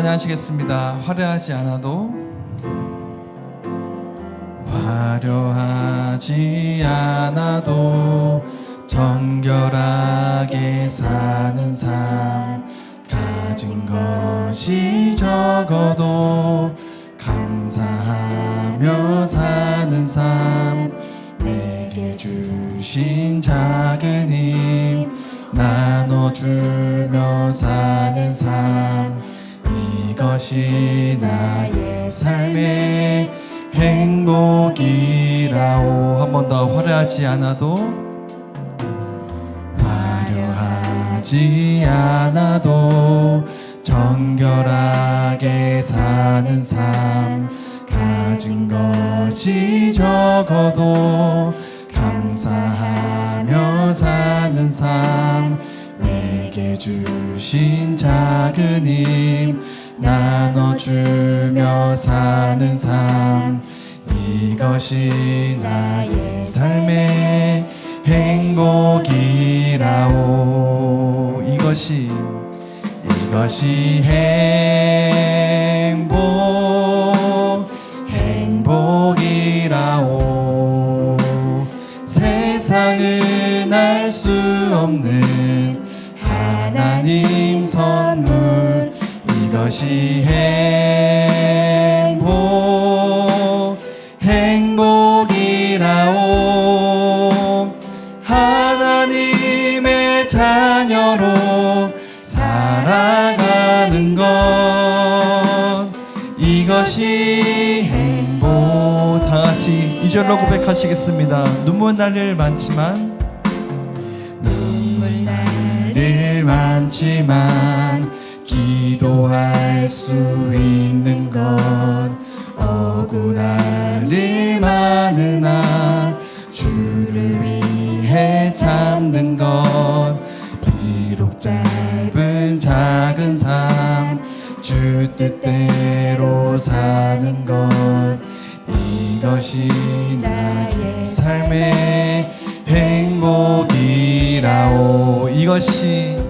찬양하시겠습니다. 화려하지 않아도 화려하지 않아도 정결하게 사는 삶 가진 것이 적어도 감사하며 사는 삶 내게 주신 작 것이 나의 삶의 행복이라오. 한 번 더 화려하지 않아도 화려하지 않아도 정결하게 사는 삶 가진 것이 적어도 감사하며 사는 삶 내게 주신 작은 힘 나눠주며 사는 삶. 이것이 나의 삶의 행복이라오. 이것이 이것이 행복 행복이라오. 세상은 알 수 없는 하나님 선물 이것이 행복 행복이라오. 하나님의 자녀로 살아가는 것. 이것이 행복 다 같이 이절로 고백하시겠습니다. 눈물 날일 많지만 눈물 날일 많지만 기도할 수 있는 것 억울할 일 많으나 주를 위해 참는 것 비록 짧은 작은 삶 주 뜻대로 사는 것 이것이 나의 삶의 행복이라오. 이것이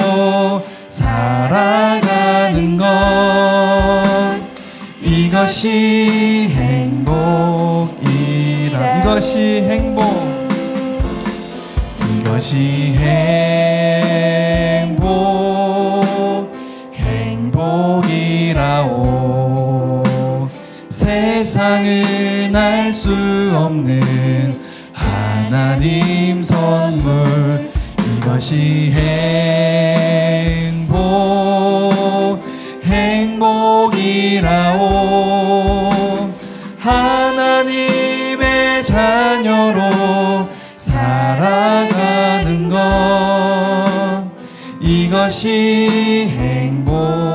이것이 행복이라. 이것이 행복. 이것이 행복. 행복이라오. 세상은 알 수 없는 하나님 선물. 이것이 행복 하나님의 자녀로 살아가는 것. 이것이 행복.